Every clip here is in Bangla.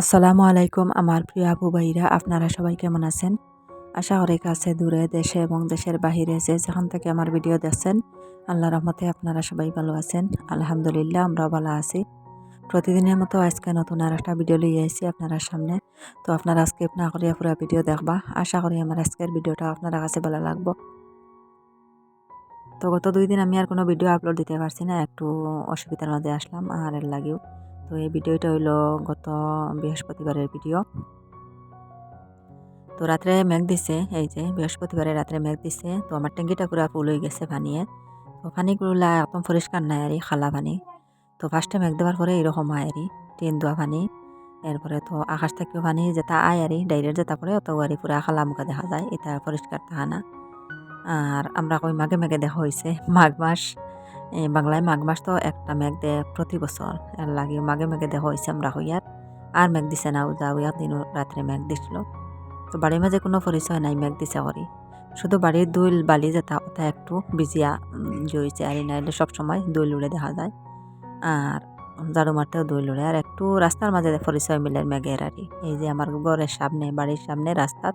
আসসালামু আলাইকুম, আমার প্রিয় আবু ভাইরা আপনারা সবাই কেমন আছেন? আশা করি কাছে দূরে দেশে এবং দেশের বাহিরে যে যেখান থেকে আমার ভিডিও দেখছেন, আল্লাহ রহমতে আপনারা সবাই ভালো আছেন। আলহামদুলিল্লাহ, আমরাও ভালো আছি। প্রতিদিনের মতো আজকে নতুন আর একটা ভিডিও লিয়ে এসেছি আপনারা সামনে। তো আপনারা স্কিপ না করিয়া পুরো ভিডিও দেখবা। আশা করি আমার আজকের ভিডিওটা আপনারা কাছে ভালো লাগবো। তো গত দুই দিন আমি আর কোনো ভিডিও আপলোড দিতে পারছি না। একটু অসুবিধার মধ্যে আসলাম, আর এর লাগেও। তো এই ভিডিওটা হইল গত বৃহস্পতিবারের ভিডিও। তো রাত্রে মেঘ দিছে, এই যে বৃহস্পতিবারে রাত্রে মেঘ দিছে, তো আমার ট্যাঙ্কিটা পুরো ফুল হয়ে গেছে পানিয়ে তো পানিগুলা একদম পরিষ্কার নাই আর খালা পানি তো ফার্স্টে মেঘ দেওয়ার পরে এরকম হয় আরি টিন দেওয়া পানি এরপরে তো আকাশ থেকেও পানি যেটা আয় আরি ডাইরেক্ট যেটা পরে অত আরি পুরা খালা মুখে দেখা যায়, এটা পরিষ্কার থাকা না। আর আমরা কই মাঘে মেঘে দেখা হয়েছে মাঘ মাস। বাংলায় মাঘ মাস তো একটা মেঘ দে প্রতি বছর। এর লাগে মাঘে মাঘে দেখা হয়েছে আমরা হইয়ার আর মেঘ দিছে না উজা উইয়ার দিন রাত্রে মেঘ দিছিল। তো বাড়ির মাঝে কোনো পরিচয় নাই মেঘ দিছে করি শুধু বাড়ির দুই বালি যেটা ওটা একটু বিজিয়া জইছে আর নাইলে সবসময় দুই লুড়ে দেখা যায়। আর ঝাড়ু মারতেও দুই লুড়ে আর একটু রাস্তার মাঝে পরিচয় মিলে মেঘের আর এই যে আমার ঘরের সামনে, বাড়ির সামনে রাস্তাত,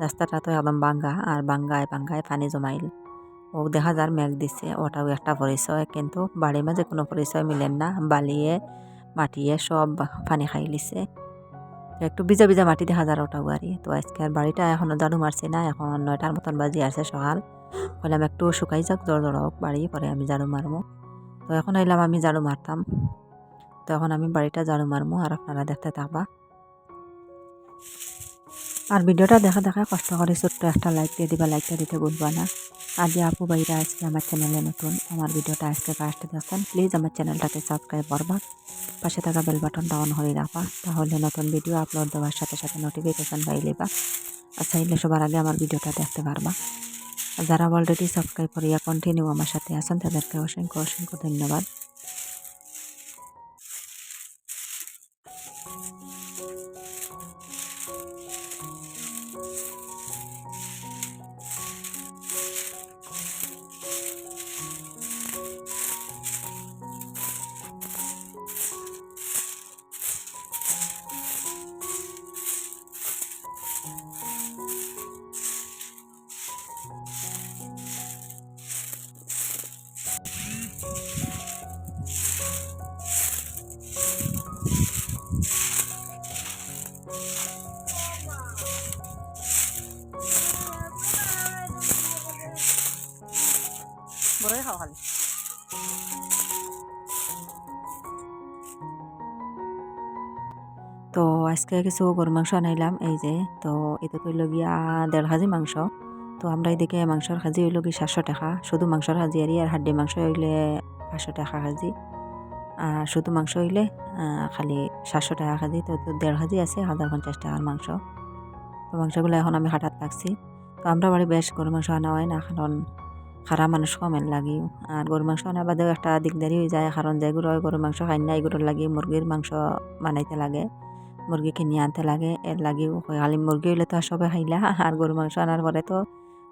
রাস্তাটা তো একদম বাঙ্গা। আর বাঙ্গায় বাঙ্গায় পানি জমাইল। ও দেখা যার মেঘ দিছে, ওটাও একটা পরিচয়। কিন্তু বাড়ির মাঝে কোনো পরিচয় মিলেন না। বালিয়ে মাটিয়ে সব পানি খাই লিছে। একটু ভিজা ভিজা মাটি দেখা যার ওটাও গাড়ি তো আজকে আর বাড়িটা এখনও জাড়ু মারছে না। এখন নয়টার মতন বাজি আছে সকাল। বললাম, একটু শুকাই যাক জড় জড় হোক, বাড়ি, পরে আমি ঝাড়ু মারবো। তো এখন এলাম আমি ঝাড়ু মারতাম। তো এখন আমি বাড়িটা ঝাড়ু মারবো, আর আপনারা দেখতে থাকবা। আর ভিডিওটা দেখা দেখা কষ্ট করে ছোট্ট একটা লাইক দিয়ে দিবা। লাইকটা দিতে ভুলবা না। যে আপু ভাইরা আজকে আমার চ্যানেলে নতুন। আমার ভিডিওটা আজকে ফার্স্টে দেখছেন প্লিজ আমার চ্যানেলটাকে সাবস্ক্রাইব করবা। পাশে থাকা বেল বাটনটা অন হয়ে রাখবা। তাহলে নতুন ভিডিও আপলোড দেওয়ার সাথে সাথে নোটিফিকেশান পাই লেবা। আর চাইলে সবার আগে আমার ভিডিওটা দেখতে পারবা। যারা অলরেডি সাবস্ক্রাইব করিয়া কন্টিনিউ আমার সাথে আছেন, তাদেরকে অসংখ্য অসংখ্য ধন্যবাদ। আজকে কিছু গরু মাংস আনাইলাম, এই যে, তো এটা তো গিয়া দেড় কেজি মাংস। তো আমরা এদিকে মাংসর খাজি হইল কি সাতশো টাকা, শুধু মাংসর খাজি আর আর হাড্ডি মাংস হইলে পাঁচশো টাকা খাজি আর শুধু মাংস হইলে খালি সাতশো টাকা খাজি তো দেড় কেজি আছে হাজার পঞ্চাশ টাকার মাংস। তো মাংসগুলো এখন আমি হাটাত লাগছি তো আমরা বাড়ি বেশ গরু মাংস আনা হয় না কারণ খারা মানুষ কমেন লাগি। আর গরু মাংস আনার বাদেও একটা দিকদারি হয়ে যায় কারণ যেগুলো গরু মাংস খাই না এগুলোর লাগি মুরগির মাংস বানাইতে লাগে। মুরগি কিনে আনতে লাগে। এর লাগেও খালি মুরগি হইলে তো আর সবে খাইলা আর গরু মাংস আনার পরে তো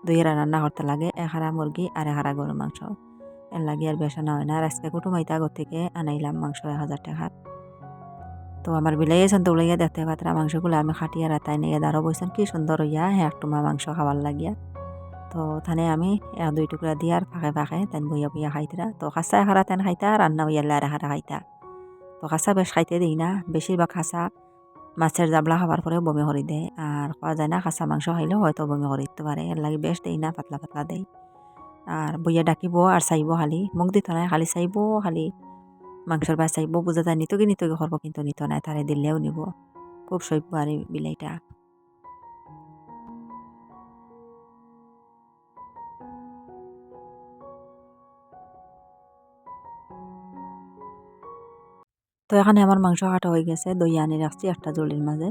দুই রান্না করতে লাগে এখারা মুরগি আর এখারা গরু মাংস। এর লাগে আর বেশ আনা হয় না। আর আজকে কুটুমাইতে আগর থেকে আনাইলাম মাংস এক হাজার টাকার তো আমার বিলাই এসেন তো উলাইয়া দেখতে পাত্রা মাংসগুলো আমি খাটিয়া রাতাই নিয়ে দাঁড়ো বইছেন। কি সুন্দর হইয়া হ্যাঁ একটু মাংস খাবার লাগিয়া। তো থানে আমি দুই টুকরা দিয়ে আর ফাঁকে ফাঁকে তেন বইয়া বইয়া খাইতরা। তো খাসা এখারা তেন খাইতা রান্না হইয়ালে আর এখারা খাইতা। তো খাসা বেশ খাইতে দিই না। বেশিরভাগ খাসা মাছের জাবলা খাবার পরেও বমি করে দেয় আর খাওয়া যায় না, কাঁচা মাংস খাইলেও হয়তো বমি করে দিতে পারে এর লাগে বেশ দেই না, পাতলা পাতলা দেয় আর বইয়া ডাকিব আর চাইব খালি। মুখ দিত নাই, খালি চাইব খালি। মাংসর বা চাইব বোঝা যায় নিত কি নিত করব কিন্তু নিত নাই তারে দিলেও নিব। খুব সইব আর বিলাইটা। তো এখানে আমার মাংস কাটা হয়ে গেছে। দই আনি রাখছি একটা জলির মাঝে।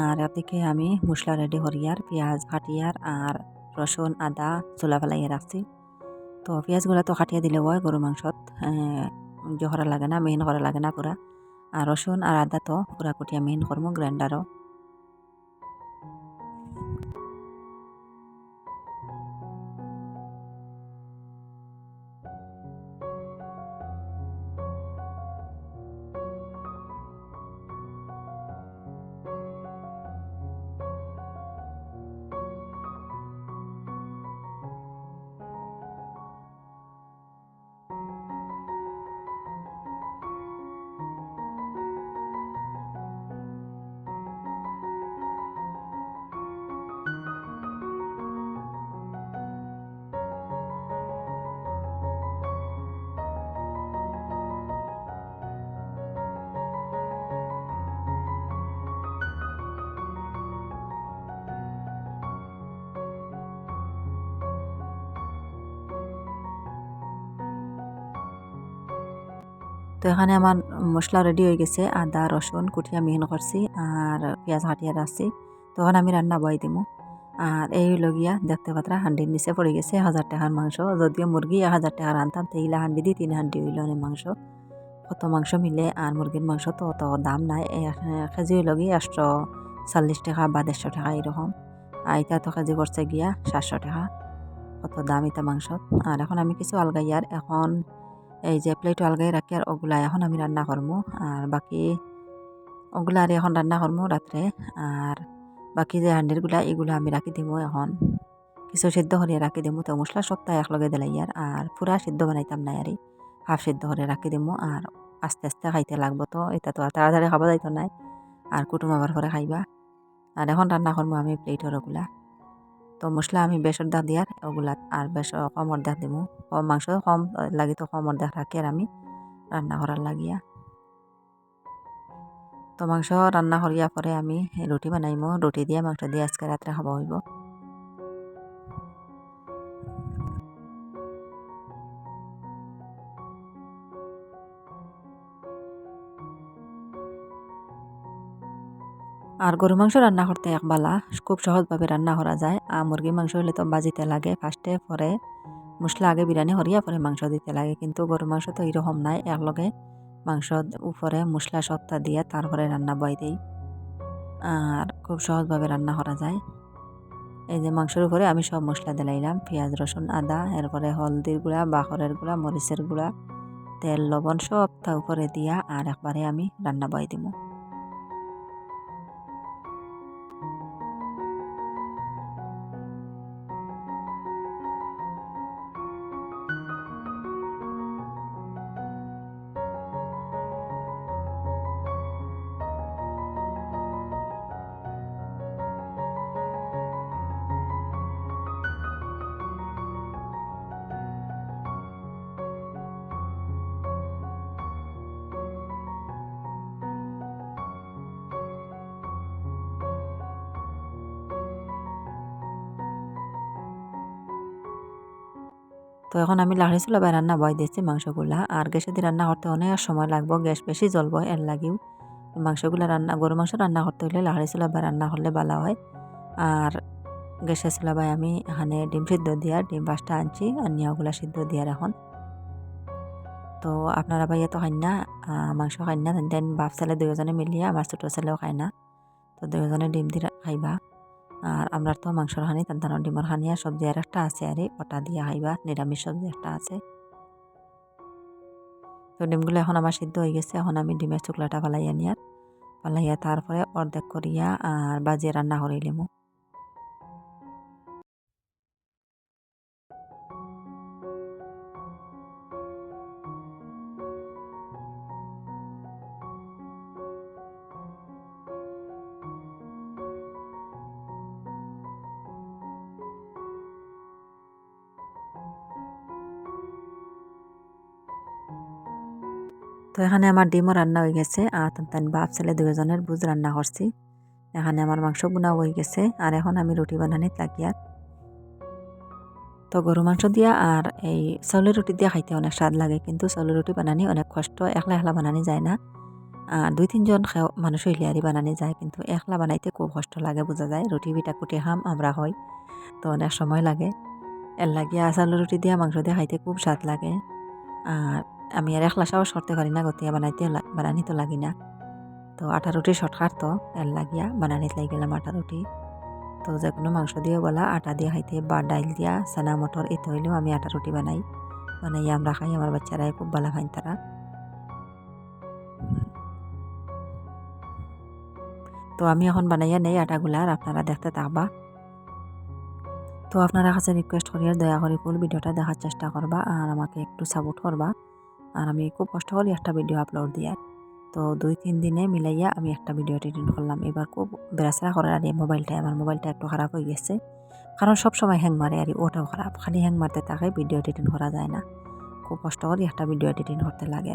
আর এদিকে আমি মশলা রেডি করিয়ার পেঁয়াজ কাটিয়ার আর রসুন, আদা চোলা ফেলাইয়া রাখছি। তো পেঁয়াজগুলো তো কাটিয়ে দিলে হয় গরু মাংসত। জহরা লাগে না মেহিন করা লাগে না পুরা। আর রসুন আর আদা তো পুরা কুটিয়া মেহিন করব গ্রাইন্ডারও তো এখানে আমার মশলা রেডি হয়ে গেছে, আদা, রসুন কুটিয়া মিহিন করছি আর পেঁয়াজ হাটিয়া রাখছি। তখন আমি রান্না বয় দিমু। আর এই লগিয়া দেখতে পাত্রা হান্ডির নিচে পড়ে গেছে হাজার টাকার মাংস। যদিও মুরগি হাজার টাকার আনতাম তেইলা হান্ডি দিয়ে তিন হান্ডি হইল মাংস। কত মাংস মিলে আর মুরগির মাংস তো অত দাম নাই। কেজি গিয়ে একশো চল্লিশ টাকা বা দেড়শো টাকা এরকম। আর এটা তো কেজি করছে গিয়া সাতশো টাকা। কত দাম এটা মাংস আর এখন আমি কিছু আলগাইয়ার এখন এই যে প্লেট আলগাই রাখি আর ওগুলা এখন আমি রান্না করব আর বাকি ওগুলা আর এখন রান্না করব রাত্রে। আর বাকি যে হান্ডিরগুলা এগুলো আমি রাখি দিব এখন। কিছু সিদ্ধ করে রাখি দিব তো মশলা সপ্তাহে একলগে দিলাইয়ার আর পুরা সিদ্ধ বানাইতাম না আর হাফ সিদ্ধ করে রাখি দিব আর আস্তে আস্তে খাইতে লাগবো তো। এটা তো আর তাড়াতাড়ি খাওয়া যাইতো নাই। আর কুটুম আবার করে খাইবা। আর এখন রান্না করব আমি প্লেটর ওগুলা। তো মশলা আমি বেসর দা দিয়ার ওগুলা আর বেশ কমর দেখ কম মাংস কম লাগে তো কমর দেখ রাখি আর আমি রান্না করার লাগিয়া। তো মাংস রান্না করিয়া পরে আমি রুটি বানাইমো। রুটি দিয়ে মাংস দিয়ে আজকে রাত্রে খাওয়া হইব। আর গরু মাংস রান্না করতে একবালা খুব সহজভাবে রান্না করা যায়। আর মুরগি মাংস হলে তো বাজিতে লাগে। ফার্স্টে পরে মশলা, আগে বিরিয়ানি হরিয়া পরে মাংস দিতে লাগে। কিন্তু গরু মাংস তো এরকম নাই। একলগে মাংস উপরে মশলা সত্তা দিয়ে তারপরে রান্না বয় দিই। আর খুব সহজভাবে রান্না করা যায়। এই যে মাংসের উপরে আমি সব মশলা দিলাইলাম। পেঁয়াজ, রসুন, আদা, এরপরে হলদির গুঁড়া, বাখরের গুঁড়া, মরিচের গুঁড়া, তেল, লবণ সব তা উপরে দিয়া আর একবারে আমি রান্না বয় দিব তো এখন আমি লাহড়ি চুলা রান্না বয় দিয়েছি মাংসগুলা। আর গ্যাসে দিয়ে রান্না করতে অনেক সময় লাগবো, গ্যাস বেশি জ্বলবো, এর লাগিও। মাংসগুলো রান্না গরু মাংস রান্না করতে হলে লাহড়ি চুলা রান্না করলে ভালো হয়। আর গ্যাসে চুলা আমি এখানে ডিম সিদ্ধ দিয়া, ডিম পাঁচটা আনছি আর নিয়াগুলা সিদ্ধ দিয়ার এখন তো আপনারা ভাইয়া তো খাই না মাংস খাই না, দেন বাপ ছেলে দুজনে মিলিয়ে, আমার ছোটো ছেলেও খায় না। তো দুজনে ডিম দিয়ে খাইবা। আর আমরা তো মাংসর হানি তার ডিমর হানিয়া সবজি আর একটা আছে, আরে ওটা দিয়ে হাইবা নিরামিষ সবজি একটা আছে। তো ডিমগুলো এখন আমার সিদ্ধ হয়ে গেছে, এখন আমি ডিমের চুকলাটা ফালাইয়া নিয়ার। ফালাইয়া তারপরে অর্ধেক করিয়া আর বাজিয়ে রান্না করিলেমু তো এখানে আমার ডিমও রান্না হয়ে গেছে আর তান বাপ ছেলে দুজনের বুঝ রান্না করছি। এখানে আমার মাংস গুনা হয়ে গেছে আর এখন আমি রুটি বানানিত লাগিয়ার তো গরু মাংস দিয়া আর এই চাউলের রুটি দিয়া খাইতে অনেক স্বাদ লাগে, কিন্তু চাউলের রুটি বানানি অনেক কষ্ট, একলা একলা বানানি যায় না। আর দুই তিনজন মানুষ হইলে আরই বানানি যায়, কিন্তু একলা বানাইতে খুব কষ্ট লাগে, বোঝা যায়। রুটি বিটা কুটে খাম, আমরা হয় তো অনেক সময় লাগে। এর লাগিয়া চাউলের রুটি দিয়া, মাংস দিয়া খাইতে খুব স্বাদ লাগে। আর আমি আর একলা সাহস করতে পারি না গতিয়া বানাইতে বানানি তো লাগি না। তো আটা রুটি শর্টকাট তো এর লাগিয়া বানানিতে লাগি গেলাম আটা রুটি। তো যে কোনো মাংস দিয়ে বলা, আটা দিয়ে খাইতে বা ডাইল দিয়া, চানা, মটর, এতে হইলেও আমি আটা রুটি বানাই। বানাই আমরা খাই, আমার বাচ্চারাই খুব ভালো খাই তারা। তো আমি এখন বানাইয়া নেই আটাগুলা, আর আপনারা দেখতে থাকবা। তো আপনারা কাছে রিকোয়েস্ট করিয়া দয়া করে ফুল ভিডিওটা দেখার চেষ্টা করবা, আর আমাকে একটু সাপোর্ট করবা। আর আমি খুব কষ্ট করি একটা ভিডিও আপলোড দিয়ে, তো দুই, তিন দিনে মিলাইয়া আমি একটা ভিডিও এডিট করলাম। এবার খুব বেড়াচেরা করার আর মোবাইলটা আমার মোবাইলটা একটু খারাপ হয়ে গেছে। কারণ সব সময় হ্যাং মারে আর ওটাও খারাপ। খালি হ্যাং মারতে থাকে ভিডিও এডিটিং করা যায় না। খুব কষ্ট করি একটা ভিডিও এডিটিং করতে লাগে।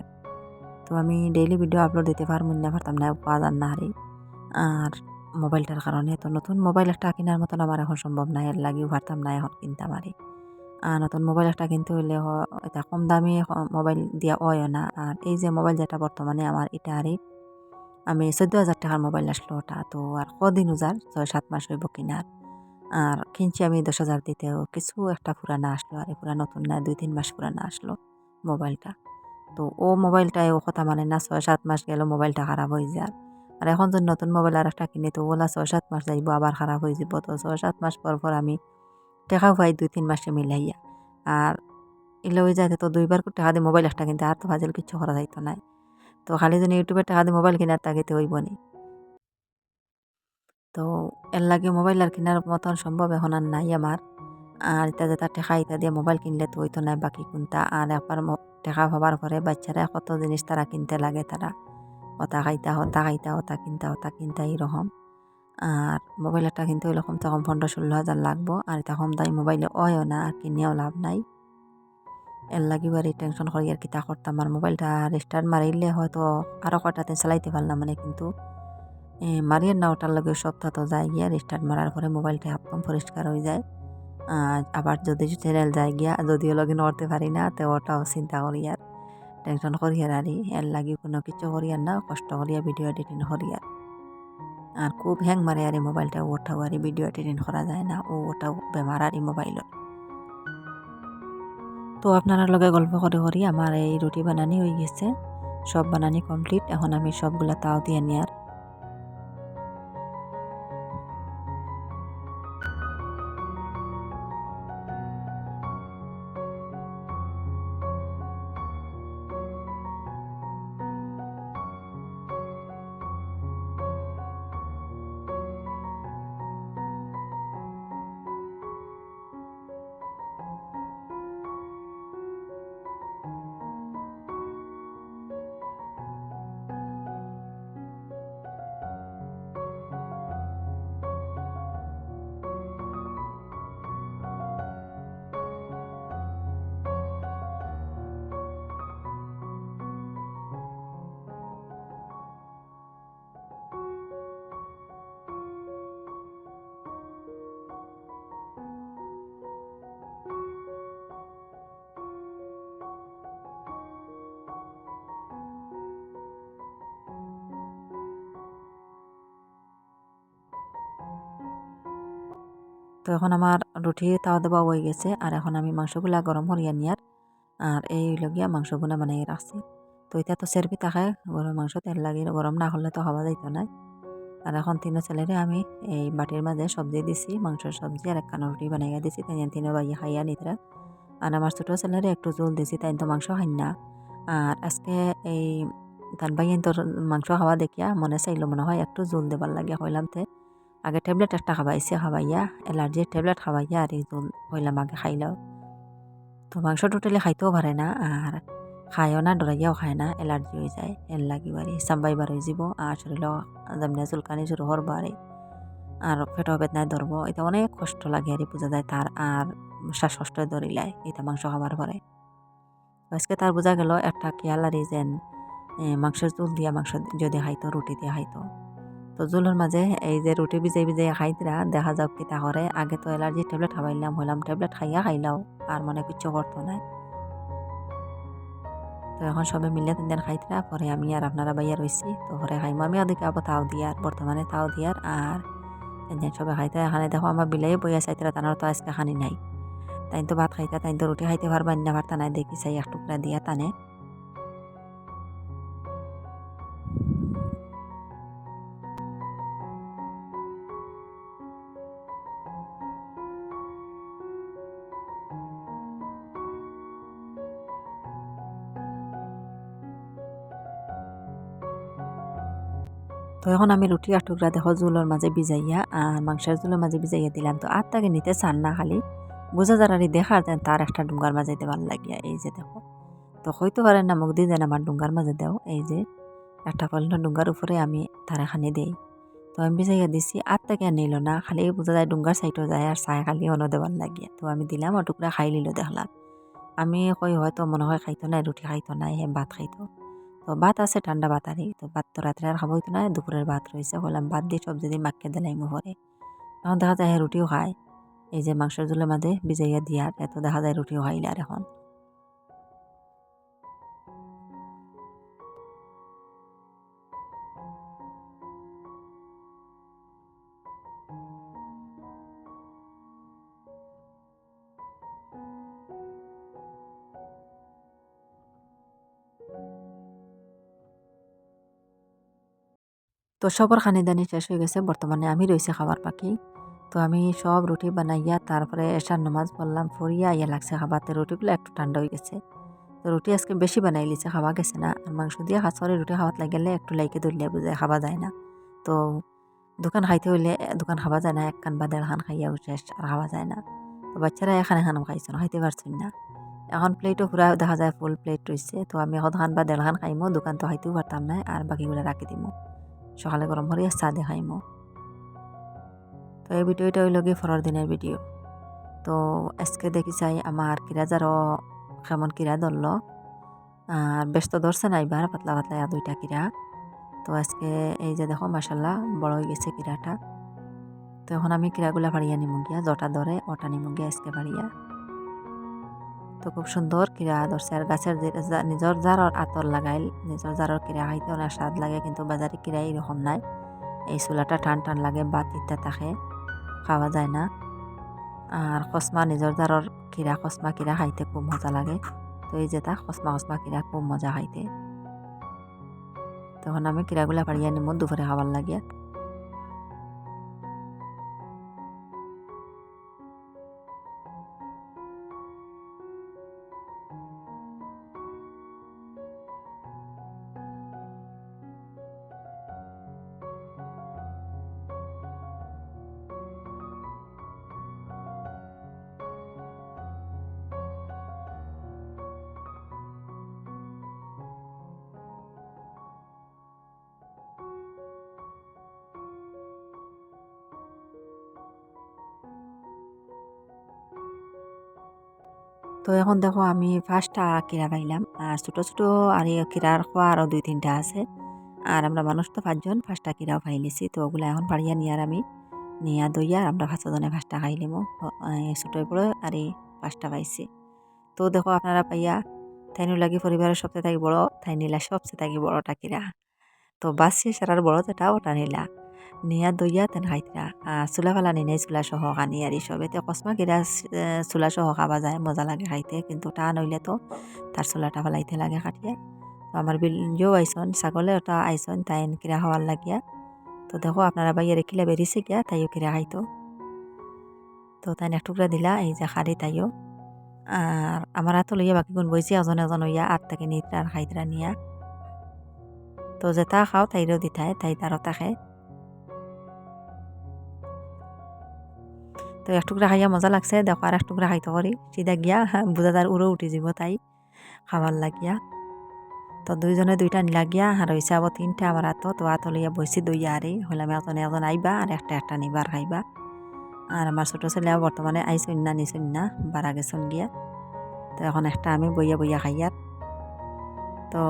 তো আমি ডেইলি ভিডিও আপলোড দিতে পারব না, পারতাম না যান না হারি আর মোবাইলটার কারণে তো নতুন মোবাইল একটা কেনার মতন আমার এখন সম্ভব না এর লাগিও পারতাম না এখন কিনতাম আরে আর নতুন মোবাইল একটা কিনতে হইলে এটা কম দামি মোবাইল দিয়া হয় না। আর এই যে মোবাইল যেটা বর্তমানে আমার, এটা আরই আমি চোদ্দ হাজার টাকার মোবাইল আসলো ওটা। তো আর কদিন উজার ছয়, সাত মাস হইব কিনার আর কিনছি আমি দশ হাজার দিতেও কিছু একটা পুরানা আসলো। আর পুরা নতুন না, দুই, তিন মাস পুরানা আসলো মোবাইলটা তো ও মোবাইলটায় ও কথা মানে না, ছয়, সাত মাস গেল মোবাইলটা খারাপ হয়ে যায় আর এখন যদি নতুন মোবাইল আর একটা কিনে, তো ওলা ছয়, সাত মাস যাইব, আবার খারাপ হয়ে যাব তো ছয়, সাত মাস পর পর আমি টেকাও পাই দুই, তিন মাসে মিলাইয়া। আর এলে ওই যাইতে তো দুইবার করে টাকা দিয়ে মোবাইল একটা কিনতে, আর তো ফাজিল কিচ্ছু করা যাইতো নাই। তো খালি যদি ইউটিউবের টাকা দিয়ে মোবাইল কিনার তাগিতে হইব নি তো এর লাগে মোবাইল আর কেনার মতন সম্ভব এখন আর নাই আমার। আর ইতা যেটা টেকা ইতা দিয়ে মোবাইল কিনলে তো হইতো না বাকি কোনটা। আর একবার টেকা হবার পরে বাচ্চারা কত জিনিস তারা কিনতে লাগে তারা। ওটা খাইতা হতা খাইতা হতা, কিনতা ওটা কিনতা এইরকম। আর মোবাইল একটা কিনতে হইলে কমসে কম পনেরো ষোলো হাজার লাগবো। আর কম দামি মোবাইলে অয়ও না, আর কিনেও লাভ নাই। এর লাগি বাড়ি টেনশন করি, আর কিতা করতাম। আর মোবাইলটা রিস্টার্ট মারিলে হয়তো আরও কটাতে চালাইতে পারলাম মানে কিন্তু মারিয়ে না ওটার লগে সপ্তাহ তো যায় গিয়া রিস্টার্ট মারার পরে মোবাইলটা একদম পরিষ্কার হয়ে যায়। আবার যদি চ্যানেল যায় গিয়া, যদিও লগে নড়তে পারি না, তো ওটাও চিন্তা করি আর টেনশন করি আর আরি এর লাগি কোনো কিছু করি আর না, কষ্ট করিয়া ভিডিও এডিটিং করি আর। আর খুব হ্যাং মারে আর মোবাইলটা, ওঠাও আর ভিডিও এডিটিং করা যায় না, ও ওটাও বেমার আর মোবাইলত। তো আপনারা লগে গল্প করে করি আমার এই রুটি বানানি হয়ে গেছে, সব বানানি কমপ্লিট এখন আমি সবগুলা তাও দিয়ে নিয়ার। তো এখন আমার রুটি তাওয়া দেওয়া হয়ে গেছে, আর এখন আমি মাংসগুলা গরম করিয়া নিয়ার। আর এই লগিয়া মাংসগুলা বানাই রাখছি। তো এটা তো সেরবি থাকে গরম মাংস তেল লাগি গরম না হলে তো হওয়া যাইতো না। আর এখন তিনো ছেলেরে আমি এই বাটির মাঝে সবজি দিছি, মাংসের সবজি, আর একখানা রুটি বানাইয়া দিছি তাই তিনো বাইয়া খাইয়া নিতরা। আর আমার ছোটো ছেলেরে একটু জোল দিছি তাই তো মাংস খাই না। আর আজকে এই তার বাইয়েন তোর মাংস খাওয়া দেখিয়া মনে চাইলো মনে হয় একটু জোল দেবার লাগে হইলাম তে। আগে ট্যাবলেট একটা খাবাইছে খাবাইয়া এলার্জির ট্যাবলেট খাবাইয়া আর জল হইলাম আগে খাইলাও তো মাংস টোটালি খাইতেও পারে না আর খায়ও না ডরাইয়াও খায় না এলার্জি হয়ে যায় এর লাগি বাড়ি সাম্বাইবার হয়ে যাব আর শরীর যেমনি চুলকানি শুরু হরব আর আর পেট বেদনায় ধরব এটা অনেক কষ্ট লাগে আর বোঝা যায় তার আর শ্বাসকষ্ট ধরিলায় এটা মাংস খাবার পরে আজকে তার বোঝা গেল একটা খেয়াল আর যেন মাংসের জোল দিয়া মাংস যদি খাইতো রুটি দিয়ে খাইতো তো জোলের মাঝে এই যে রুটি ভিজাই ভিজাই খাইতরা, দেখা যাক কি তা করে। আগে তো এলার্জি ট্যাবলেট খাবাইলাম, হইলাম ট্যাবলেট খাইয়া খাইলাও আর মনে কিচ্ছু করতো নাই তো এখন সবে মিলে তিন দিন খাইতরা, পরে আমি আর আপনারা বাইয়া রয়েছি তো পরে খাইমো আমি ওদিকে আবার তাও দিয়ার, বর্তমানে তাও দিয়ার, আর তিন দিন সবে খাইতে এখানে দেখো আমার বিলাই বইয়া চাইতরা, তানোর তো আজকে খানি নাই। তাই তো ভাত খাইতা, তাই তো রুটি খাইতে পারবা না পারতা নাই দেখি চাই এক টুকরা দিয়া টানে। তো এখন আমি আর টুকরা দেখো জুলোর মাঝে ভিজাইয়া আর মাংসের জুলোর মাঝে ভিজাইয়া দিলাম। তো আর তাকে নিতে চান না খালি। বোঝা যারারি দেখার দেন তার একটা ডুঙ্গার মাঝে দেবার লাগিয়া এই যে দেখো। তো হয়তো পারেন না মুখ দিয়ে দেন আমার ডুঙ্গার মাঝে দেও এই যে একটা পলিন ডুঙ্গার উপরে আমি তার এখানে দেই। তো আমি ভিজাইয়া দিছি আর তাকে নিল না খালি বোঝা যায় ডুঙ্গার সাইডও যায় আর চায় খালি অন্য দেবার লাগিয়া। তো আমি দিলাম আর টুকরা খাই নিল দেখলাম আমি কই হয়তো মনে হয় খাইতো নাই রুটি খাইতো নাই হে ভাত খাইতো। তো ভাত আছে, ঠান্ডা ভাত আরি তো ভাত তো রাত্রে আর খাব হইতো না, দুপুরের ভাত রয়েছে। বললাম, ভাত দিয়ে সবজি দিয়ে মাখিয়ে দেয় মুহরে। এখন দেখা যায় রুটিও খায়। এই যে মাংসের জলের মাঝে ভিজাইয়া দিয়ার এত দেখা যায়, রুটিও খাইলে আর এখন। তো সবার খানিদানি শেষ হয়ে গেছে, বর্তমানে আমি রয়েছে খাবার পাখি। তো আমি সব রুটি বানাইয়া তারপরে এসার নামাজ পড়লাম ফরিয়া ইয়া লাগছে খাবাতে রুটিগুলো একটু ঠান্ডা হয়ে গেছে। তো রুটি আজকে বেশি বানাই লিছে, খাওয়া গেছে না। আর মাংস দিয়ে খাসরে রুটি খাওয়াত লাগলে একটু লাইকে ধরলে বুঝে খাওয়া যায় না। তো দোকান খাইতে হইলে দোকান খাওয়া যায় না, এক কান বা দেড় খান খাইয়াও শেষ আর খাওয়া যায় না। তো বাচ্চারা এখানে খান না, খাইতে পারছেন না। এখন প্লেটও পুরা দেখা যায় ফুল প্লেট রয়েছে তো আমি এখন খান বা দেড় খান খাইমো, দোকান তো খাইতেও পারতাম না, আর বাকিগুলো রাখি দিমো। সকালে গরম করে চা দেখাইমো তো এই ভিডিওটা হইল গিয়ে ফরার দিনের ভিডিও। তো আজকে দেখি চাই আমার কিরা যারও কেমন কিরা ধরল। আর ব্যস্ত ধরছে না এবার পাতলা পাতলা দুইটা কিরা। তো আজকে এই যে দেখো মাসাল্লাহ বড় হয়ে গেছে কিরাটা। তো এখন আমি কিরাগুলা ফাড়িয়া নিমু গিয়া জটা ধরে ওটা নিমু গিয়া আজকে ফাড়িয়া তো খুব সুন্দর কিরা ধরছে। আর গাছের নিজের জারর আতর লাগাইল নিজের জারর কিরা খাইতে অনেক স্বাদ লাগে, কিন্তু বাজারে কিরা এরকম নাই। এই চুলাটা টান টান লাগে বাতিটা থাকে খাওয়া যায় না। আর কসমা নিজের জারর কিরা কসমা কিরা খাইতে খুব মজা লাগে। তো এই যে যেটা কসমা কসমা কিরা খুব মজা খাইতে। তখন আমি কিরাগুলা পাড়িয়া নিমো দুপুরে খাবার লাগিয়া। তো এখন দেখো আমি ফার্স্টটা কিরা পাইলাম আর ছোটো ছোটো আর কিরার খোয়া আরও দুই তিনটা আছে। আর আমরা মানুষ তো পাঁচজন ফার্স্টটা কিরাও পাইলেছি তো ওগুলো এখন পাড়িয়া নিয়ার আমি। নিয়া দইয়া আর আমরা পাঁচজনে ফার্স্টটা খাইলিমো ছোটোই বড় আর এই পাঁচটা পাইছি। তো দেখো আপনারা পাইয়া তাইনু লাগি পরিবারের সবচেয়ে থাকি বড় তাই নিলা সবচেয়ে থাকি বড়টা কিরা তো বাসি সারার বড় যেটা ওটা নিলা। নিয়া দইয়া তেন খাইতরা চুলা ফালা নিনে চুলা সহ কানি আর সব এতে কসমা কিরা চুলা সহ খাবা যায় মজা লাগে খাইতে কিন্তু টা নইলে তো তার চুলাটা ফেলাইতে লাগে কাটিয়া তো আমার বিলিও আইসন ছাগলে ওটা আইসন তাই কিরা খাওয়ার লাগিয়া তো দেখো আপনারা বাইরে কিলা বেরিয়েছে গিয়া তাইও কিরা খাইতো তো তাই এক টুকরা দিলা এই যে খারি তাইও আর আমার হাত লইয়া বাকি গুণ বইছি এজন এজন হইয়া আট তাকে নিত্রা আর খাইতরা নিয়া তো যেটা খাও তাইরও দিতাই তাই তারও তাকে তো এক টুকরা খাইয়া মজা লাগছে দেখো আর এক টুকরা খাইতে করি সিধা গিয়া বুঝা তার উড়ো উঠি যাব তাই। খাবার লাগিয়া। তো দুইজনে দুইটা নিলাগিয়া আর আবার তিনটা আমার হাত তো হাত লইয়া বসি দইয়া আরে হলাম এজন এজন আইবা আর একটা একটা নিবার খাইবা। আর আমার ছোটো ছেলে বর্তমানে আইসন না নিছুন না বারা গেছন গিয়া। তো এখন একটা আমি বইয়া বইয়া খাইয়ার তো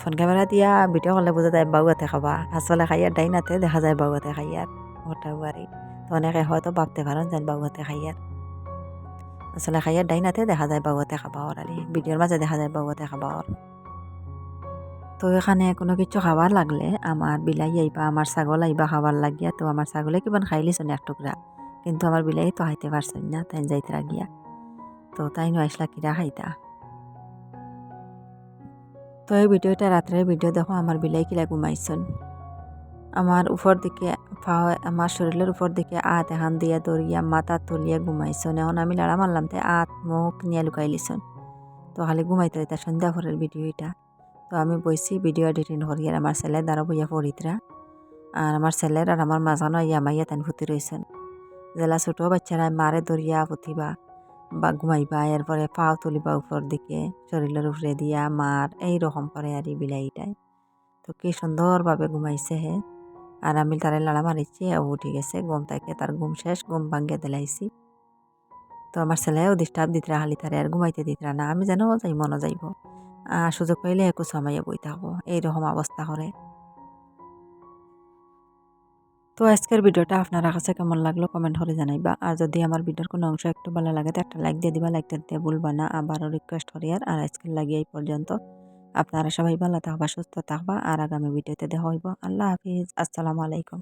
ফোন ক্যামেরা দিয়া ভিডিও করলে বোঝা যায় বাউয়াতে খাবা। আসলে খাইয়ার ডাইনাতে দেখা যায় বাউয়াতে খাইয়ার ওটা বাড়ি তো অনেকে হয়তো ভাবতে পারেন যেন বাবুহাতে খাইয়ার আসলে খাইয়ার ডাইনাতে দেখা যায় বাবুহাতে খাবা ওর আর ভিডিওর মাঝে দেখা যায় বাবুহাতে খাবা ওর তো এখানে কোনো কিছু খাবার লাগলে আমার বিলাই আইবা আমার ছাগল আইবা খাবার লাগিয়া তো আমার ছাগলে কিমান খাইলিছন এক টুকরা কিন্তু আমার বিলাই তো খাইতে পারছেন না তাই যাইতে গিয়া তো তাই নো আইসলা কিরা খাইতা তো এই ভিডিওটা রাত্রে ভিডিও দেখো আমার বিলাই কিলা ঘুমাইছন আমার উপর দিকে আমার শরীরের উপর দিকে আত এখান দিয়ে দরিয়া মাথা তুলিয়া ঘুমাইছন এখন আমি লাড়া মারলাম তাই আত মুখ নিয়ে লুকাই লিছন তো খালি ঘুমাইতে এটা সন্ধ্যা ভরের ভিডিও এটা। তো আমি বইছি ভিডিও এডিটিং করি আর আমার ছেলে দ্বারা বইয়া পড়িতরা। আর আমার ছেলের আর আমার মাঝানো ইয়া মাইয়া তেন ফুটি রয়েছেন জেলা ছোটো বাচ্চারা মারে দরিয়া পুঁতিবা বা ঘুমাইবা, এরপরে পাও তুলিবা উপর দিকে, শরীরের উপরে দিয়া মার, এই রকম করে আর বিলাইটাই। তো কি সুন্দরভাবে ঘুমাইছে হে। আর আমি তারে লাড়া মারিছি ও উঠে গেছে গম তাকে তার ঘুম শেষ, ঘুম ভাঙ্গে দিলাইছি। তো আমার ছেলেও ডিস্টার্ব দিতরা হালি তারে আর ঘুমাইতে দিতরা না, আমি জানো যাই মনে যাইব। আর সুযোগ পাইলে একু সময়ে বই থাকব এইরকম অবস্থা করে তো আজকের ভিডিওটা আপনারা কাছে কেমন লাগল কমেন্ট করে জানাইবা। আর যদি আমার ভিডিওর কোনো অংশ একটু ভালো লাগে, তো একটা লাইক দিয়ে দিবা লাইকটা দিতে ভুলবা না। আবারও রিকোয়েস্ট করি আর আজকের লাগিয়ে এই পর্যন্ত। আপনারা সবাই ভালো থাকবা, সুস্থ থাকবা, আর আগামী ভিডিওতে দেখা হইব। আল্লাহ হাফিজ। আসসালামু আলাইকুম।